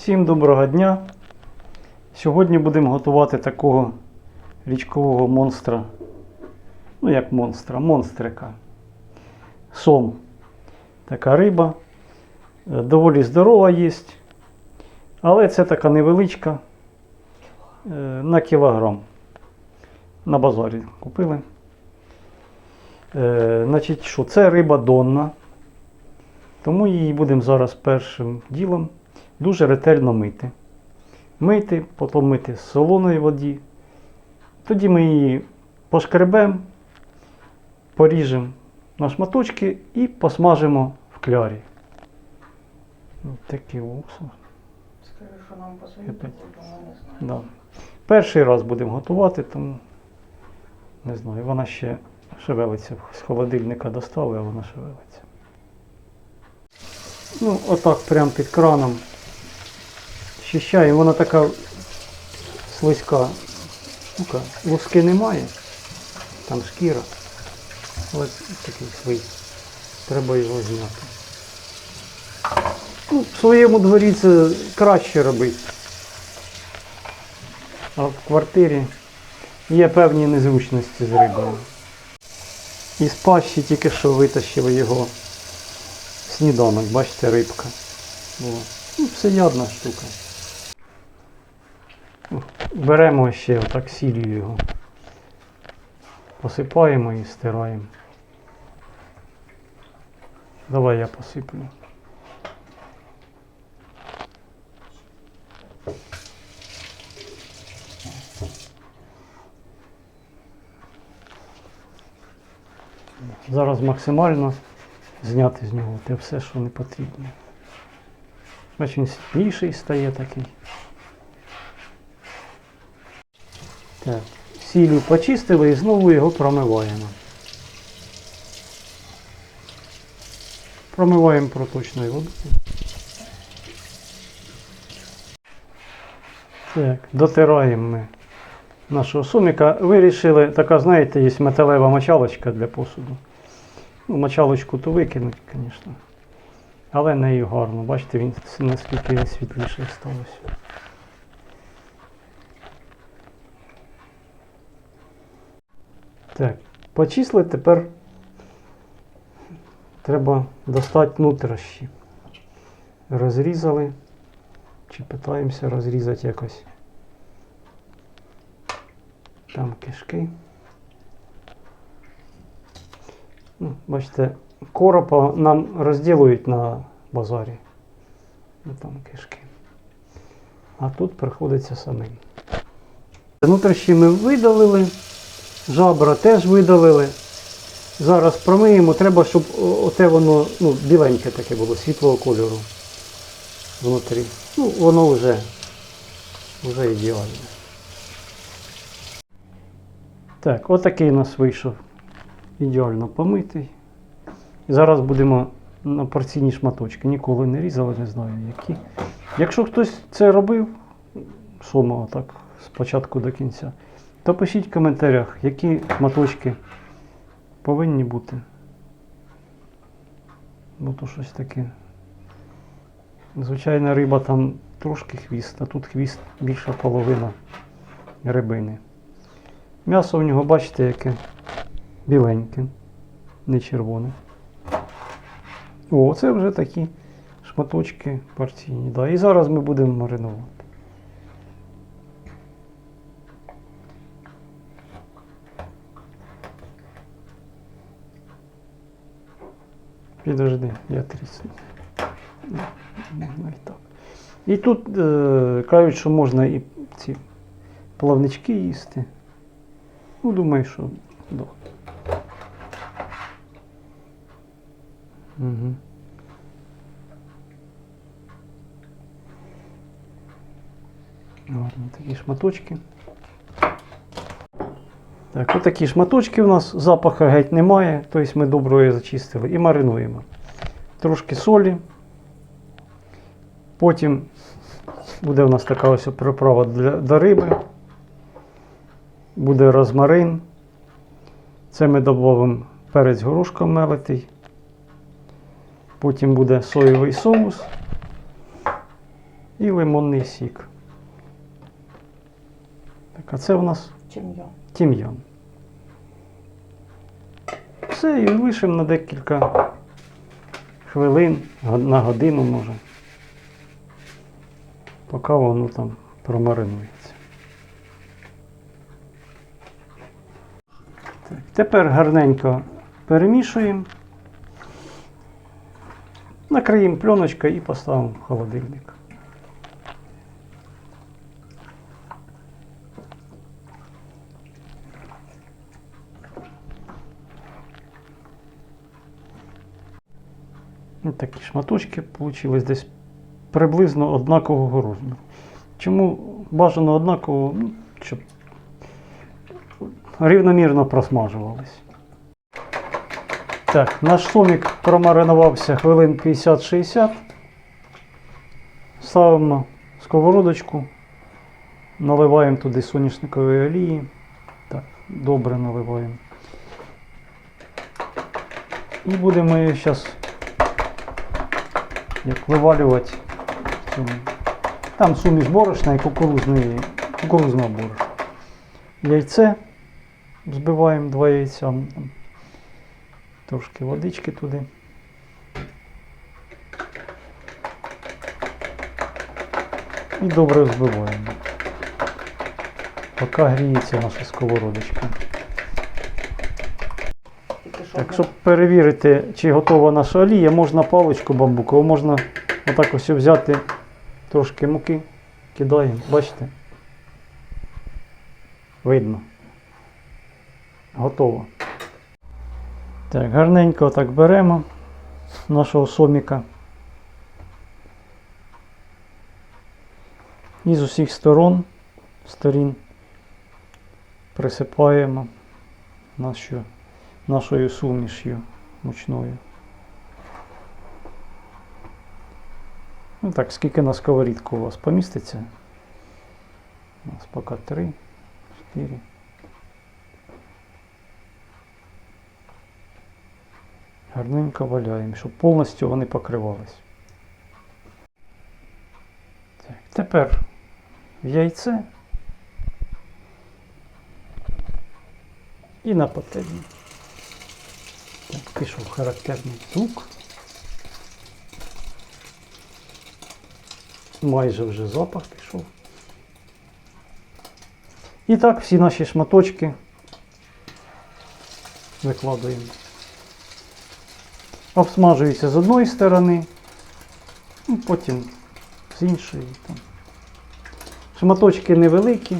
Всім доброго дня! Сьогодні будемо готувати такого річкового монстра. Ну, як монстра, монстрика. Сом. Така риба. Е, Доволі здорова є. Але це така невеличка. е, На кілограм. На базарі купили. Е, Значить, що це риба донна. Тому її будемо зараз першим ділом дуже ретельно мити. Мити, потім мити з солоної воді. Тоді ми її пошкребемо, поріжемо на шматочки і посмажимо в клярі. Ось такі уксус. Скажи, що нам ми не знаємо. Да. Перший раз будемо готувати, тому не знаю, вона ще шевелиться. З холодильника достали, а вона шевелиться. Ну, отак прямо під краном. Щищаємо, вона така слизька штука. Луски немає, там шкіра. Але такий слизь. Треба його зняти. Ну, в своєму дворі це краще робити. А в квартирі є певні незручності з рибою. Із пащі тільки що витащили його сніданок, бачите, рибка. Була. Ну, всеядна штука. Беремо ще отак сіллю його. Посипаємо і стираємо. Давай я посиплю. Зараз максимально зняти з нього те все, що не потрібно. Бач, світліший стає такий. Так, сіллю почистили і знову його промиваємо. Промиваємо проточною водою. Так, дотираємо ми нашого суміка. Вирішили, така, знаєте, є металева мочалочка для посуду. Ну, мочалочку то викинуть, звісно. Але нею гарно. Бачите, він наскільки він світліший сталося. Так, почисли тепер треба достати нутрощі. Розрізали. Чи питаємося розрізати якось. Там кишки. Ну, бачите, коропа нам розділують на базарі. Ну, там кишки. А тут приходиться самим. Внутрішні ми видалили, жабра теж видалили. Зараз промиємо, треба, щоб оте воно ну, біленьке таке було, світлого кольору внутрі. Ну, воно вже, вже ідеальне. Так, отакий у нас вийшов ідеально помитий. І зараз будемо на порційні шматочки. Ніколи не різали, не знаю які. Якщо хтось це робив, сума так з початку до кінця, то пишіть в коментарях, які шматочки повинні бути. Бо то щось таке. Звичайна риба там трошки хвіст, а тут хвіст більша половина рибини. М'ясо в нього, бачите, яке біленьке, не червоне. О, це вже такі шматочки порційні. Да. І зараз ми будемо маринувати. Підожди, я трісну. Можна і так. І тут е, кажуть, що можна і ці плавнички їсти. Ну, думаю, що да. Угу. Гарні такі шматочки. Так, ось такі шматочки у нас, запаху геть немає, тобто ми добре її зачистили і маринуємо. Трошки солі. Потім буде у нас така ось приправа для, до риби. Буде розмарин. Це ми додамо перець горошком мелитий. Потім буде соєвий соус. і лимонний сік. Так, а це у нас Я? тім'ян. Все, і лишимо на декілька хвилин, на годину може. Поки воно там промаринується. Так, тепер гарненько перемішуємо. Накриємо пленочкою і поставимо в холодильник. Такі шматочки вийшли десь приблизно однакового розміру. Чому бажано однаково, Ну, щоб рівномірно просмажувались. Так, наш сомік промаринувався хвилин 50-60. Ставимо сковородочку, наливаємо туди соняшникової олії. Так, добре наливаємо. І будемо її зараз як вивалювати. в цьому. Там суміш борошна і кукурузної, кукурузного борошна. Яйце збиваємо два яйця. Трошки водички туди. І добре взбиваємо. Поки гріється наша сковородочка. Так, щоб перевірити, чи готова наша олія, можна паличку бамбукову, можна отак ось взяти трошки муки, кидаємо, бачите? Видно. Готово. Так, гарненько так беремо нашого соміка. І з усіх сторон, сторін присипаємо нашу нашою суміш'ю мучною. Ну так, скільки на сковорідку у вас поміститься? У нас поки три, чотири. Гарненько валяємо, щоб повністю вони покривались. Так, тепер в яйце і на пательню. Пішов характерний звук. Майже вже запах пішов. І так всі наші шматочки викладаємо. Обсмажується з одної сторони, ну, потім з іншої. Шматочки невеликі,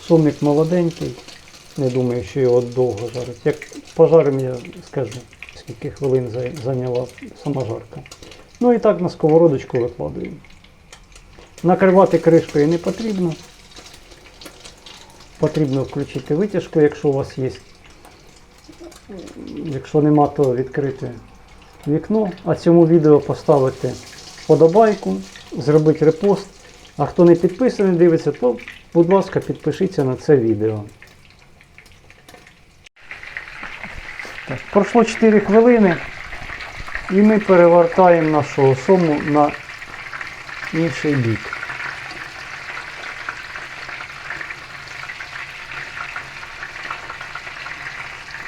сомик молоденький. Не думаю, що його довго жарить. Як пожаримо, я скажу, скільки хвилин зайняла сама жарка. Ну і так на сковородочку викладуємо. Накривати кришкою не потрібно. Потрібно включити витяжку, якщо у вас є. Якщо нема, то відкрити вікно. А цьому відео поставити вподобайку, зробити репост. А хто не підписаний, дивиться, то, будь ласка, підпишіться на це відео. Так, пройшло 4 хвилини і ми перевертаємо нашу сому на інший бік.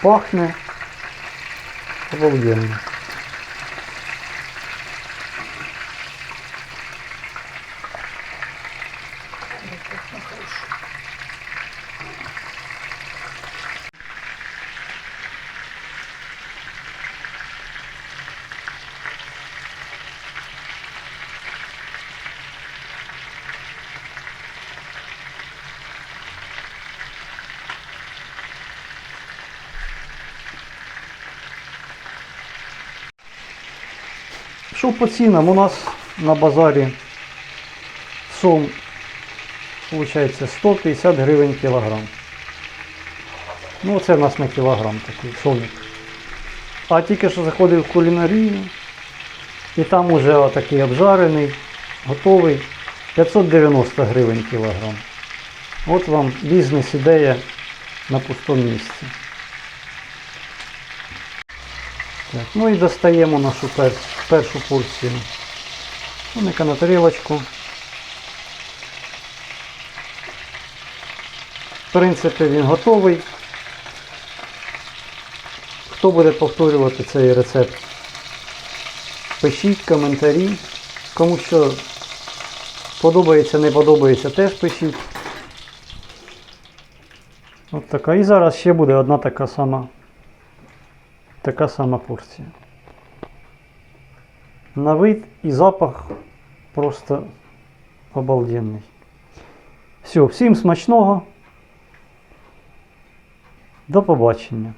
Пахне обалденно. Що по цінам? У нас на базарі сом виходить 150 гривень кілограм. Ну, це в нас на кілограм такий сомік. А тільки що заходив в кулінарію, і там уже отакий обжарений, готовий 590 гривень кілограм. От вам бізнес-ідея на пустому місці. Так, ну і достаємо нашу пер- першу порцію. Ну, Оника на тарілочку. В принципі, він готовий. Хто буде повторювати цей рецепт? Пишіть коментарі. Кому що подобається, не подобається, теж пишіть. От така. І зараз ще буде одна така сама така сама порція. На вид і запах просто обалденний. Все, всім смачного. До побачення.